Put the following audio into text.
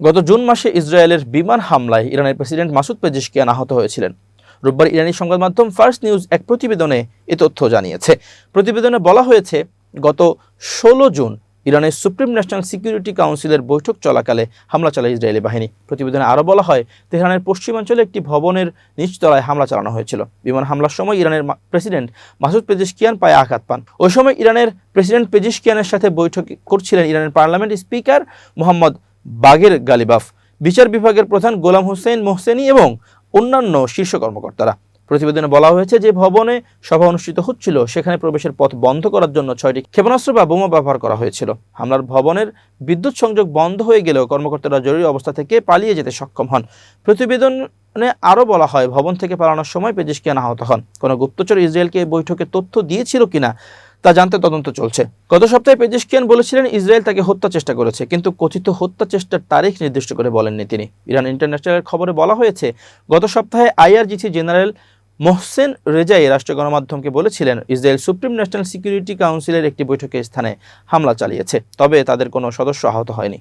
গত জুন মাসে ইসরায়েলের বিমান হামলায় ইরানের প্রেসিডেন্ট মাসুদ পেজিশকিয়ান আহত হয়েছিলেন। রোববার ইরানি সংবাদ মাধ্যম ফার্স্ট নিউজ এক প্রতিবেদনে এ তথ্য জানিয়েছে। প্রতিবেদনে বলা হয়েছে, গত ষোলো জুন ইরানের সুপ্রিম ন্যাশনাল সিকিউরিটি কাউন্সিলের বৈঠক চলাকালে হামলা চালায় ইসরায়েলি বাহিনী। প্রতিবেদনে আরও বলা হয়, তেহরানের পশ্চিমাঞ্চলে একটি ভবনের নিচতলায় হামলা চালানো হয়েছিল। বিমান হামলার সময় ইরানের প্রেসিডেন্ট মাসুদ পেজিশকিয়ান পায়ে আঘাত পান। ওই সময় ইরানের প্রেসিডেন্ট পেজিশকিয়ানের সাথে বৈঠক করছিলেন ইরানের পার্লামেন্ট স্পিকার মোহাম্মদ বাগের গালিবাফ। বিচার বিভাগের প্রধান গোলাম হোসেন মোহসেনি এবং অন্যান্য শীর্ষ কর্মকর্তারা। প্রতিবেদনে বলা হয়েছে যে ভবনে সভা অনুষ্ঠিত হচ্ছিল, সেখানে প্রবেশের পথ বন্ধ করার জন্য ছয়টি ক্ষেপণাস্ত্র বা বোমা ব্যবহার করা হয়েছিল। হামলার ভবনের বিদ্যুৎ সংযোগ বন্ধ হয়ে গেলেও কর্মকর্তারা জরুরি অবস্থা থেকে পালিয়ে যেতে সক্ষম হন। প্রতিবেদনে আরও বলা হয়, ভবন থেকে পালানোর সময় পেজিশকিয়ান আহত হন। কোনো গুপ্তচর ইসরায়েলকে বৈঠকে তথ্য দিয়েছিল কিনা তা জানতে তদন্ত চলছে। গত সপ্তাহে পেজিশকিয়ান বলেছিলেন ইসরায়েল তাকে হত্যা চেষ্টা করেছে, কিন্তু কথিত হত্যা চেষ্টার তারিখ নির্দিষ্ট করে বলেননি তিনি। ইরান ইন্টারন্যাশনালের খবরে বলা হয়েছে, গত সপ্তাহে আইআরজিসি জেনারেল মোহসেন রেজাই রাষ্ট্র গণমাধ্যমকে বলেছিলেন, ইসরায়েল সুপ্রিম ন্যাশনাল সিকিউরিটি কাউন্সিলের একটি বৈঠকে স্থানে হামলা চালিয়েছে, তবে তাদের কোনো সদস্য আহত হয়নি।